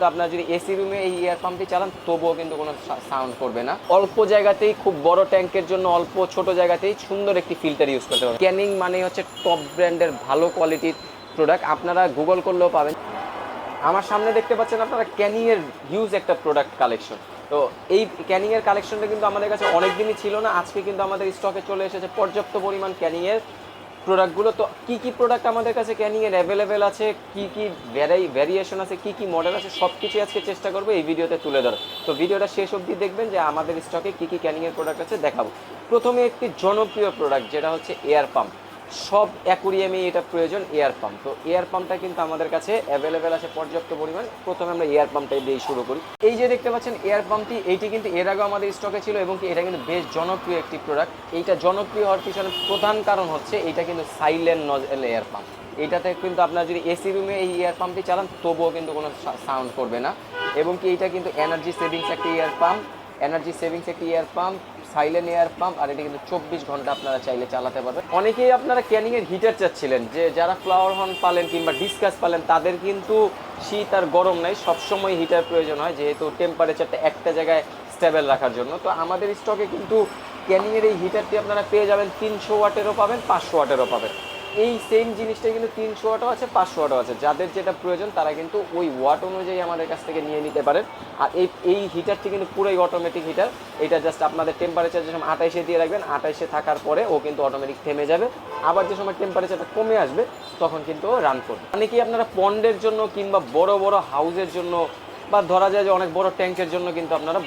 তো আপনারা যদি এসি রুমে এই এয়ার পাম্পটি চালান, তবুও কিন্তু কোনো সাউন্ড করবে না। অল্প জায়গাতেই, খুব বড় ট্যাঙ্কের জন্য অল্প ছোট জায়গাতেই সুন্দর একটি ফিল্টার ইউজ করতে পারবেন। ক্যানিং মানে হচ্ছে টপ ব্র্যান্ডের ভালো কোয়ালিটির প্রোডাক্ট আপনারা গুগল করলেও পাবেন। আমার সামনে দেখতে পাচ্ছেন আপনারা ক্যানিং এর হিউজ একটা প্রোডাক্ট কালেকশন তো এই ক্যানিং এর কালেকশনটা কিন্তু আমাদের কাছে অনেক দিনই ছিল না। আজকে কিন্তু আমাদের স্টকে চলে এসেছে পর্যাপ্ত পরিমাণ ক্যানিং এর প্রোডাক্টগুলো তো কি কি প্রোডাক্ট আমাদের কাছে ক্যানিং এর অ্যাভেলেবেল আছে, কি কি ভ্যারাই ভ্যারিয়েশন আছে, কি কি মডেল আছে সব কিছুই আজকে চেষ্টা করব এই ভিডিওতে তুলে ধরো তো ভিডিওটা শেষ অবধি দেখবেন যে আমাদের স্টকে কি কি ক্যানিং এর প্রোডাক্ট আছে দেখাবো। প্রথমে একটি জনপ্রিয় প্রোডাক্ট যেটা হচ্ছে এয়ার পাম্প সব অ্যাকুরিয়ামে এটা প্রয়োজন এয়ার পাম্প। তো এয়ার পাম্পটা কিন্তু আমাদের কাছে অ্যাভেলেবেল আছে পর্যাপ্ত পরিমাণ। প্রথমে আমরা এয়ার পাম্পটাই দিয়ে শুরু করি। এই যে দেখতে পাচ্ছেন, এয়ার পাম্পটি এইটি কিন্তু এর আগেও আমাদের স্টকে ছিল এবং এটা কিন্তু বেশ জনপ্রিয় একটি প্রোডাক্ট এইটা জনপ্রিয় হওয়ার পিছনে প্রধান কারণ হচ্ছে এটা কিন্তু সাইলেন্ট নজেল এয়ার পাম্প এটাতে কিন্তু আপনার যদি এসি রুমে এই এয়ার পাম্পটি চালান, তবুও কিন্তু কোনো সাউন্ড করবে না। এবং কি এটা কিন্তু এনার্জি সেভিংস একটি এয়ার পাম্প এনার্জি সেভিংস একটি air pump silent air pump, আর এটা কিন্তু চব্বিশ ঘণ্টা আপনারা চাইলে চালাতে পারবেন। অনেকেই আপনারা ক্যানিং এর হিটার চাচ্ছিলেন, যে যারা ফ্লাওয়ার হর্ন পালেন কিংবা ডিসকাস পালেন, তাদের কিন্তু শীত আর গরম নাই। সবসময় হিটার প্রয়োজন হয়, যেহেতু টেম্পারেচারটা একটা জায়গায় স্টেবল রাখার জন্য। তো আমাদের স্টকে কিন্তু ক্যানিং এর এই হিটারটি আপনারা পেয়ে যাবেন তিনশো ওয়াটেরও পাবেন, পাঁচশো ওয়াটেরও পাবেন। এই সেম জিনিসটা কিন্তু তিনশো ওয়াটও আছে, পাঁচশো ওয়াটও আছে। যাদের যেটা প্রয়োজন, তারা কিন্তু ওই ওয়াট অনুযায়ী আমাদের কাছ থেকে নিয়ে নিতে পারেন। আর এই এই হিটারটি কিন্তু পুরোই অটোমেটিক হিটার এটা জাস্ট আপনাদের টেম্পারেচার যে সময় আঠাইশে দিয়ে রাখবেন, আঠাইশে থাকার পরে ও কিন্তু অটোমেটিক থেমে যাবে। আবার যে সময় টেম্পারেচারটা কমে আসবে, তখন কিন্তু ও রান করবে। মানে কি আপনারা পন্ডের জন্য কিংবা বড় বড় হাউসের জন্য বা ধরা যায় যে অনেক বড় ট্যাঙ্কের জন্য কিন্তু আপনারা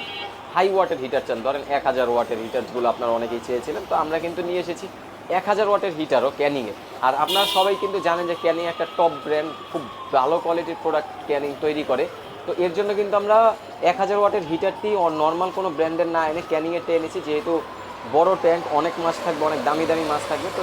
হাই ওয়াটের হিটার চান। ধরেন এক হাজার ওয়াটের হিটারগুলো আপনারা অনেকেই চেয়েছিলেন, তো আমরা কিন্তু নিয়ে এসেছি। এক হাজার ওয়াটের হিটারও ক্যানিংয়ের আর আপনারা সবাই কিন্তু জানেন যে ক্যানিং একটা টপ ব্র্যান্ড খুব ভালো কোয়ালিটির প্রোডাক্ট ক্যানিং তৈরি করে। তো এর জন্য কিন্তু আমরা এক হাজার ওয়াটের হিটারটি নর্মাল কোনো ব্র্যান্ডের না এনে ক্যানিংয়েরটা এনেছি যেহেতু বড় ট্যাঙ্ক অনেক মাছ থাকবে, অনেক দামি দামি মাছ থাকবে, তো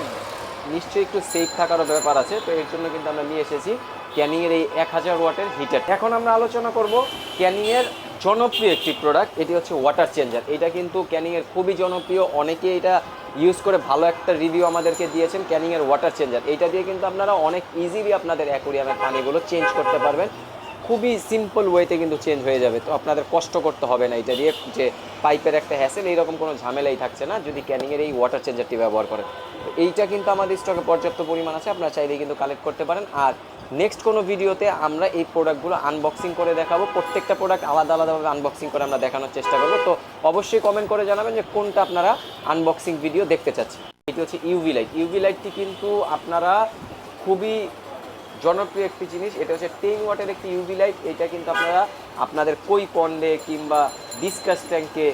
নিশ্চয়ই একটু সেফ থাকারও ব্যাপার আছে। তো এর জন্য কিন্তু আমরা নিয়ে এসেছি। ক্যানিংয়ের এই এক হাজার ওয়াটের হিটার এখন আমরা আলোচনা করব ক্যানিংয়ের জনপ্রিয় একটি প্রোডাক্ট এটি হচ্ছে ওয়াটার চেঞ্জার এটা কিন্তু ক্যানিংয়ের খুবই জনপ্রিয়। অনেকে এটা ইউজ করে ভালো একটা রিভিউ আমাদেরকে দিয়েছেন ক্যানিংয়ের ওয়াটার চেঞ্জার এটা দিয়ে কিন্তু আপনারা অনেক ইজিলি আপনাদের অ্যাকোরিয়ামের পানিগুলো চেঞ্জ করতে পারবেন। খুবই সিম্পল ওয়েতে কিন্তু চেঞ্জ হয়ে যাবে। তো আপনাদের কষ্ট করতে হবে না এটা দিয়ে যে পাইপের একটা হ্যাসেল এইরকম কোনো ঝামেলাই থাকছে না যদি ক্যানিংয়ের এই ওয়াটার চেঞ্জারটি ব্যবহার করেন। তো এইটা কিন্তু আমাদের স্টকে পর্যাপ্ত পরিমাণ আছে, আপনারা চাইলেই কিন্তু কালেক্ট করতে পারেন। আর নেক্সট কোনো ভিডিওতে আমরা এই প্রোডাক্টগুলো আনবক্সিং করে দেখাবো। প্রত্যেকটা প্রোডাক্ট আলাদা আলাদাভাবে আনবক্সিং করে আমরা দেখানোর চেষ্টা করব। তো অবশ্যই কমেন্ট করে জানাবেন যে কোনটা আপনারা আনবক্সিং ভিডিও দেখতে চাচ্ছেন। এটি হচ্ছে ইউভি লাইট ইউভি লাইটটি কিন্তু আপনারা খুবই জনপ্রিয় একটি জিনিস, এটা হচ্ছে টেন ওয়াটের একটি ইউভি লাইট এটা কিন্তু আপনারা আপনাদের কই পন্ডে কিংবা ডিসকাস ট্যাঙ্কে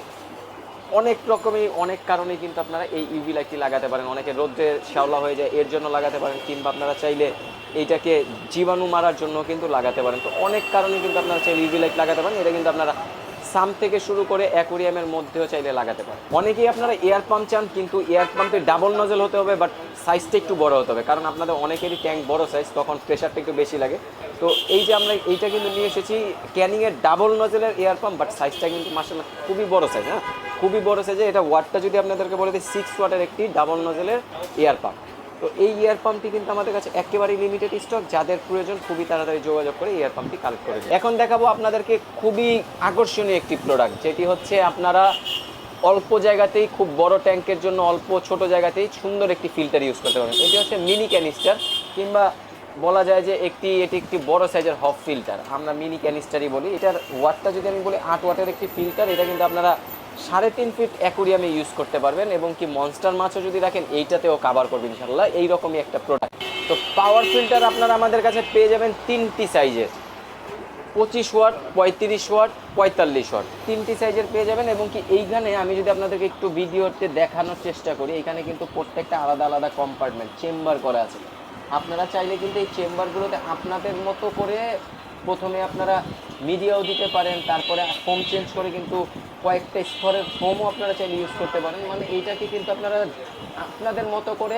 অনেক রকমই, অনেক কারণে কিন্তু আপনারা এই ইউভি লাইটটি লাগাতে পারেন। অনেকে রোদ্রে শ্যাওলা হয়ে যায়, এর জন্য লাগাতে পারেন, কিংবা আপনারা চাইলে এইটাকে জীবাণু মারার জন্য কিন্তু লাগাতে পারেন। তো অনেক কারণে কিন্তু আপনারা চাইলে ইউভি লাইট লাগাতে পারেন। এটা কিন্তু আপনারা সাম থেকে শুরু করে অ্যাকোরিয়ামের মধ্যেও চাইলে লাগাতে পারেন। অনেকেই আপনারা এয়ার পাম্প চান, কিন্তু এয়ার পাম্পে ডাবল নজল হতে হবে বাট সাইজটা একটু বড় হতে হবে, কারণ আপনাদের অনেকেরই ট্যাঙ্ক বড় সাইজ তখন প্রেশারটা একটু বেশি লাগে। তো এই যে আমরা এইটা কিন্তু নিয়ে এসেছি ক্যানিংয়ের ডাবল নজলের এয়ার পাম্প বাট সাইজটা কিন্তু মাসাল খুবই বড় সাইজ হ্যাঁ? খুবই বড় সাইজে এটা ওয়াটটা যদি আপনাদেরকে বলে দিই সিক্স ওয়াটের একটি ডাবল নজলের এয়ার পাম্প। তো এই এয়ার পাম্পটি কিন্তু আমাদের কাছে একেবারেই লিমিটেড স্টক যাদের প্রয়োজন খুবই তাড়াতাড়ি যোগাযোগ করে এয়ার পাম্পটি কালেক্ট করে এখন দেখাবো আপনাদেরকে খুবই আকর্ষণীয় একটি প্রোডাক্ট যেটি হচ্ছে আপনারা অল্প জায়গাতেই খুব বড় ট্যাঙ্কের জন্য অল্প ছোট জায়গাতেই সুন্দর একটি ফিল্টার ইউজ করতে পারেন এটি হচ্ছে মিনি ক্যানিস্টার কিংবা বলা যায় যে একটি, এটি একটি বড় সাইজের হফ ফিল্টার আমরা মিনি ক্যানিস্টারই বলি। এটার ওয়াটটা যদি আমি বলি আট ওয়াটের একটি ফিল্টার এটা কিন্তু আপনারা সাড়ে তিন ফিট অ্যাকুরিয়ামে ইউজ করতে পারবেন এবং কি মনস্টার মাছও যদি রাখেন, এইটাতেও কাভার করবে ইনশাল্লাহ এইরকমই একটা প্রোডাক্ট তো পাওয়ার ফিল্টার আপনারা আমাদের কাছে পেয়ে যাবেন তিনটি সাইজের পঁচিশ ওয়াট পঁয়ত্রিশ ওয়াট পঁয়তাল্লিশ ওয়াট তিনটি সাইজের পেয়ে যাবেন এবং কি এইখানে আমি যদি আপনাদেরকে একটু ভিডিওতে দেখানোর চেষ্টা করি এখানে কিন্তু প্রত্যেকটা আলাদা আলাদা কম্পার্টমেন্ট চেম্বার করা আছে। আপনারা চাইলে কিন্তু এই চেম্বারগুলোতে আপনাদের মতো করে প্রথমে আপনারা মিডিয়াও দিতে পারেন, তারপরে ফোম চেঞ্জ করে কিন্তু কয়েকটা স্তরের ফোমও আপনারা চাইলে ইউজ করতে পারেন। মানে এইটাকে কিন্তু আপনারা আপনাদের মতো করে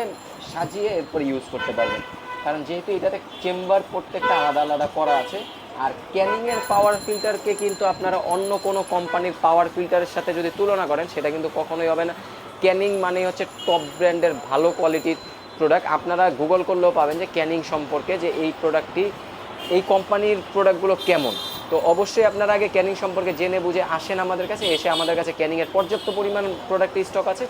সাজিয়ে এরপরে ইউজ করতে পারবেন। কারণ যেহেতু এটাতে চেম্বার প্রত্যেকটা আলাদা আলাদা করা আছে, আর ক্যানিংয়ের পাওয়ার ফিল্টারকে কিন্তু আপনারা অন্য কোনো কোম্পানির পাওয়ার ফিল্টারের সাথে যদি তুলনা করেন, সেটা কিন্তু কখনোই হবে না। ক্যানিং মানে হচ্ছে টপ ব্র্যান্ডের ভালো কোয়ালিটির প্রোডাক্ট আপনারা গুগল করলেও পাবেন যে ক্যানিং সম্পর্কে যে এই প্রোডাক্টটি এই কোম্পানির প্রোডাক্টগুলো কেমন? তো অবশ্যই আপনারা আগে ক্যানিং সম্পর্কে জেনে বুঝে আসেন আমাদের কাছে, এসে আমাদের কাছে ক্যানিংয়ের পর্যাপ্ত পরিমাণ প্রোডাক্ট স্টক আছে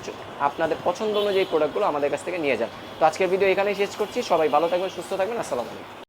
আপনাদের পছন্দ অনুযায়ী প্রোডাক্টগুলো আমাদের কাছ থেকে নিয়ে যান। তো আজকের ভিডিও এখানেই শেষ করছি, সবাই ভালো থাকবেন, সুস্থ থাকবেন, আসসালামু আলাইকুম।